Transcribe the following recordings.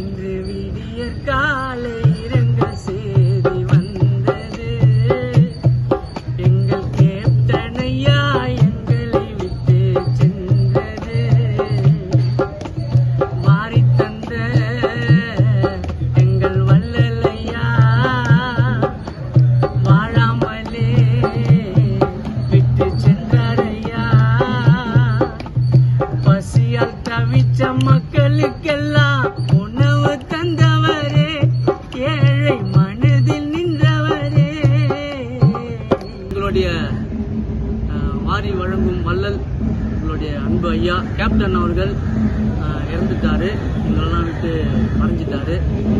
இன்று விடியற் காலை இறங்க செய்தி வந்தது. எங்கள் கேப்டனையா எங்களை விட்டு சென்றது. மாறி தந்த எங்கள் வல்லலையா வாழாமலே விட்டு சென்றாரையா பசியால் தவிச்ச மக்கள் உங்களுடைய வாரி வழங்கும் வள்ளல் உங்களுடைய அன்பு ஐயா கேப்டன் அவர்கள் இறந்துட்டார். எங்களெல்லாம் விட்டு மறைஞ்சிட்டார்.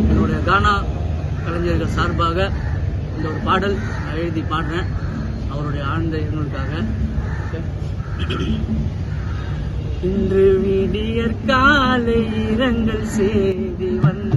என்னுடைய கானா கலைஞர்கள் சார்பாக இந்த ஒரு பாடல் நான் எழுதி பாடுறேன். அவருடைய ஆழ்ந்த இருநூறுக்காக இன்று விடியற்காலை இரங்கல் செய்தி வந்த